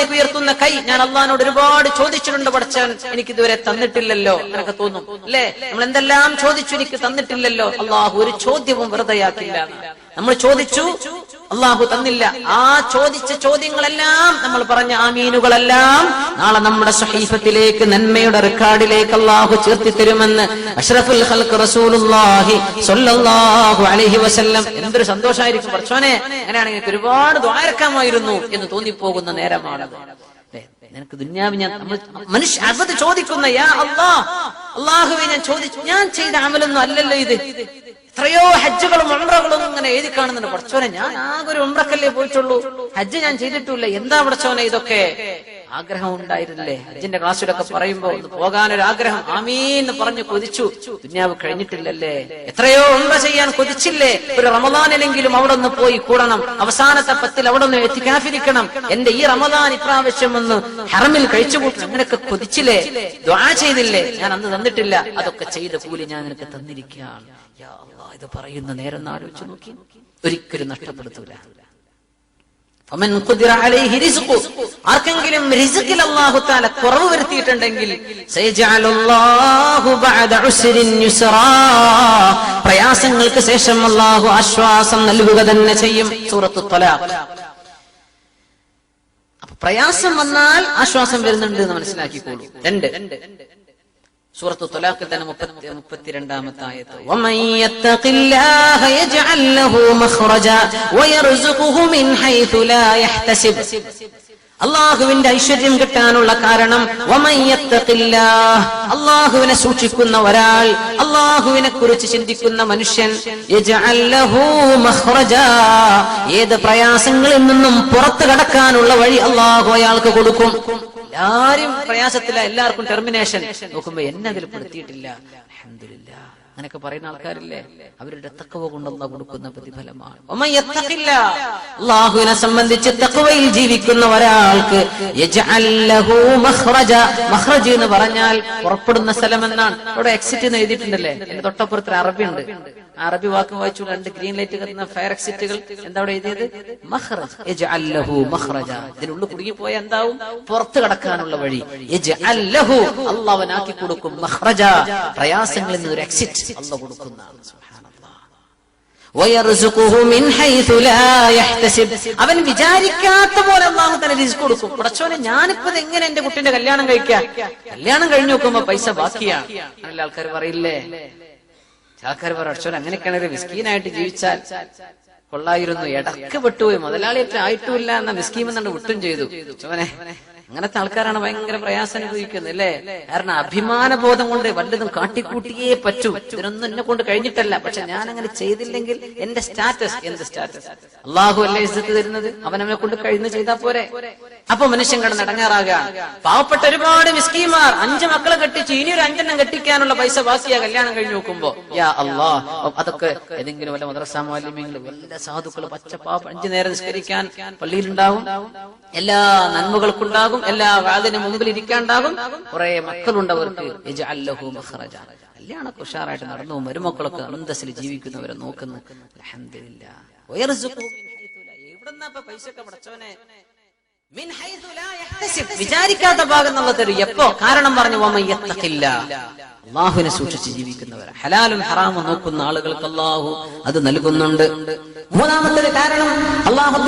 അള്ളാഹുവിലേക്ക് ഉയർത്തുന്ന കൈ ഞാൻ അള്ളാഹിനോട് ഒരുപാട് ചോദിച്ചിട്ടുണ്ട് പഠിച്ചാൻ എനിക്ക് ഇതുവരെ തന്നിട്ടില്ലല്ലോ എന്നൊക്കെ തോന്നും. അല്ലേ? നമ്മൾ എന്തെല്ലാം ചോദിച്ചു എനിക്ക് തന്നിട്ടില്ലല്ലോ? അള്ളാഹു ഒരു ചോദ്യവും വെറുതെയാക്കില്ല. നമ്മൾ ചോദിച്ചു അള്ളാഹു തന്നില്ല. ആ ചോദിച്ച ചോദ്യങ്ങളെല്ലാം നമ്മൾ പറഞ്ഞ ആ മീനുകളെല്ലാം നാളെ നമ്മുടെ സഹീഫത്തിലേക്ക് നന്മയുടെ റെക്കാർഡിലേക്ക് അള്ളാഹു ചേർത്തി തരുമെന്ന് അഷ്റഫുൽ ഹൽക്ക് റസൂലുള്ളാഹി സ്വല്ലല്ലാഹു അലൈഹി വസല്ലം. എന്തൊരു സന്തോഷമായിരിക്കും പറച്ചോനെ അങ്ങനെയാണെങ്കിൽ എനിക്ക് ഒരുപാട് ദ്വാരക്കാമായിരുന്നു എന്ന് തോന്നിപ്പോകുന്ന നേരമാണ്? നിനക്ക് ദുന്യാവ് ഞാൻ മനുഷ്യ അബദ് ചോദിക്കുന്ന അള്ളാഹുവെ ഞാൻ ചോദിച്ചു ഞാൻ ചെയ്ത അമലൊന്നും അല്ലല്ലോ ഇത്. എത്രയോ ഹജ്ജുകളും ഉംറകളും ഇങ്ങനെ എഴുതി കാണുന്നുണ്ട്. പഠിച്ചോനെ ഞാൻ ആകെ ഒരു ഉംറക്കല്ലേ പോയിട്ടുള്ളൂ. ഹജ്ജ് ഞാൻ ചെയ്തിട്ടില്ല. എന്താ പഠിച്ചോനെ ഇതൊക്കെ? ആഗ്രഹം ഉണ്ടായിരുന്നില്ലേ? അജിന്റെ ക്ലാസ്സിലൊക്കെ പറയുമ്പോ ഒന്ന് പോകാനൊരു ആഗ്രഹം ആമീൻ എന്ന് പറഞ്ഞു കൊതിച്ചു. ദുന്യാവ് കഴിഞ്ഞിട്ടില്ലല്ലേ? എത്രയോ ഉണ്ട ചെയ്യാൻ കൊതിച്ചില്ലേ? ഒരു റമദാനിലെങ്കിലും അവിടെ ഒന്ന് പോയി കൂടണം. അവസാനത്തെ പത്തിൽ അവിടെ ഒന്ന് എത്തിക്കാഫിരിക്കണം എന്റെ ഈ റമദാൻ ഇപ്രാവശ്യം ഒന്ന് ഹറമിൽ കഴിച്ചു കൂട്ടി അങ്ങനെയൊക്കെ കൊതിച്ചില്ലേ? ദ്വാ ചെയ്തില്ലേ? ഞാൻ അന്ന് തന്നിട്ടില്ല. അതൊക്കെ ചെയ്ത കൂലി ഞാൻ നിനക്ക് തന്നിരിക്കുകയാണ്. ഇത് പറയുന്ന നേരം ആലോചിച്ച് നോക്കി. ഒരിക്കലും നഷ്ടപ്പെടുത്തൂല. ആർക്കെങ്കിലും റിസ്ഖിൽ അല്ലാഹു തആല കുറവ് വരുത്തിയിട്ടുണ്ടെങ്കിൽ. പ്രയാസങ്ങൾക്ക് ശേഷം അള്ളാഹു ആശ്വാസം നൽകുക തന്നെ ചെയ്യും. സൂറത്ത് പ്രയാസം വന്നാൽ ആശ്വാസം വരുന്നുണ്ട് എന്ന് മനസ്സിലാക്കിക്കോളൂ. രണ്ട്. സൂറത്തു ത്വലാഖിൽ തന്നെ മുപ്പത്തി മുപ്പത്തിരണ്ടാമത്തെ ആയത്ത് ومن يتق الله يجعل له مخرجا ويرزقه من حيث لا يحتسب അള്ളാഹുവിന്റെ ഐശ്വര്യം കിട്ടാനുള്ള കാരണം ومن يتق الله അള്ളാഹുവിനെ സൂക്ഷിക്കുന്ന ഒരാൾ അള്ളാഹുവിനെ കുറിച്ച് ചിന്തിക്കുന്ന മനുഷ്യൻ يجعل له مخرجا ഏത് പ്രയാസങ്ങളിൽ നിന്നും പുറത്തു കടക്കാനുള്ള വഴി അള്ളാഹു അയാൾക്ക് കൊടുക്കും എല്ലാരും പ്രയാസത്തില്ല എല്ലാവർക്കും ടെർമിനേഷൻ നോക്കുമ്പോ എന്നെ അതിൽ പെടുത്തിയിട്ടില്ല. അൽഹംദുലില്ലാ. അങ്ങനെയൊക്കെ പറയുന്ന ആൾക്കാരില്ലേ? അവരുടെ തക്കവ കൊണ്ടുള്ള കൊടുക്കുന്ന പ്രതിഫലമാണ്. അള്ളാഹുവിനെ സംബന്ധിച്ച് തക്കവയിൽ ജീവിക്കുന്ന ഒരാൾക്ക് മഹ്റജ് എന്ന് പറഞ്ഞാൽ പുറപ്പെടുന്ന സ്ഥലം എന്നാണ്. അവിടെ എക്സിറ്റ് എന്ന് എഴുതിയിട്ടുണ്ടല്ലേ? എന്റെ തൊട്ടപ്പുറത്ത് അറബി ഉണ്ട്. അറബി വാക്ക് വായിച്ചു രണ്ട് ഗ്രീൻ ലൈറ്റ് കത്തുന്ന ഫയർ എക്സിറ്റുകൾ എന്താ അവിടെ എഴുതിയത്? മഖ്റജ്. യജ്അൽ ലഹു മഖ്റജ. ഇതിനുള്ളിൽ കുടുങ്ങി പോയ എന്താവും? പുറത്ത് കടക്കാനുള്ള വഴി. അല്ലഹു അള്ളാവനാക്കി കൊടുക്കും മഖ്റജ. പ്രയാസങ്ങളിൽ നിന്ന് ഒരു എക്സിറ്റ് അല്ല കൊടുക്കുന്നതാണ്. അവൻ വിചാരിക്കാത്ത പോലെ അള്ളാഹു തന്നെ റിസ്ക് കൊടുക്കും. പടച്ചോനെ ഞാനിപ്പോ എങ്ങനെ എന്റെ കുട്ടിന്റെ കല്യാണം കഴിക്കാം? കല്യാണം കഴിഞ്ഞു നോക്കുമ്പോ പൈസ ബാക്കിയാണ് ആൾക്കാർ പറയില്ലേ? ആൾക്കാർ പറയും അടച്ചോൻ അങ്ങനെയൊക്കെയാണ് ഒരു മിസ്കീനായിട്ട് ജീവിച്ചാൽ കൊള്ളായിരുന്നു. ഇടയ്ക്ക് വിട്ടുപോയി. മുതലാളിയൊക്കെ ആയിട്ടുമില്ല എന്ന മിസ്കീം എന്നുണ്ട് വിട്ടും ചെയ്തു. അവനെ അങ്ങനത്തെ ആൾക്കാരാണ് ഭയങ്കര പ്രയാസം അനുഭവിക്കുന്നത് അല്ലേ? കാരണം അഭിമാന ബോധം കൊണ്ട് വല്ലതും കാട്ടിക്കൂട്ടിയേ പറ്റൂ. ഇതിനൊന്നും എന്നെ കൊണ്ട് കഴിഞ്ഞിട്ടല്ല. പക്ഷെ ഞാൻ അങ്ങനെ ചെയ്തില്ലെങ്കിൽ എന്റെ സ്റ്റാറ്റസ് എന്ത് സ്റ്റാറ്റസ്? അള്ളാഹു അല്ലേ ഇസ്സത്ത് തരുന്നത്? അവനവനെ കൊണ്ട് കഴിഞ്ഞ് ചെയ്താൽ പോരെ. അപ്പൊ മനുഷ്യൻ കടന്ന് ഇടങ്ങാറാകാണ് പാവപ്പെട്ട ഒരുപാട് മിസ്കീമാർ അഞ്ച് മക്കളെ കെട്ടിച്ച് ഇനി ഒരു അഞ്ചെണ്ണം കെട്ടിക്കാനുള്ള പൈസ ബാക്കിയാ കല്യാണം കഴിഞ്ഞ് നോക്കുമ്പോ. യാ അള്ളാ അതൊക്കെ ഏതെങ്കിലും വല്ല മദ്രസാ മാലിന്യങ്ങൾ വല്ല സാധുക്കൾ പച്ചപ്പാപ്പ പാപ്പ അഞ്ചു നേരം നിസ്കരിക്കാൻ പള്ളിയിലുണ്ടാവും. എല്ലാ നന്മകൾക്കുണ്ടാകും. എല്ലാ വാതിന് മുമ്പിൽ ഇരിക്കാണ്ടാകും കുറെ മക്കളുണ്ടവർക്ക് കല്യാണ ലഹു മഖ്റജ. കല്യാണമൊക്കെ ഉഷാറായിട്ട് നടന്നു മരുമക്കളൊക്കെ അന്തസ്സിൽ ജീവിക്കുന്നവരെ നോക്കുന്നു. പൈസ ഒക്കെ പടച്ചോനെ വിചാരിക്കാത്ത ഭാഗം എന്നുള്ള തരും എപ്പോ കാരണം പറഞ്ഞു യത്തഖില്ല. അള്ളാഹുവിനെ സൂക്ഷിച്ച് ജീവിക്കുന്നവർ. ഹലാലും ഹറാമും നോക്കുന്ന ആളുകൾക്ക് അള്ളാഹു അത് നൽകുന്നുണ്ട്. മൂന്നാമത്തെ കാരണം അള്ളാഹു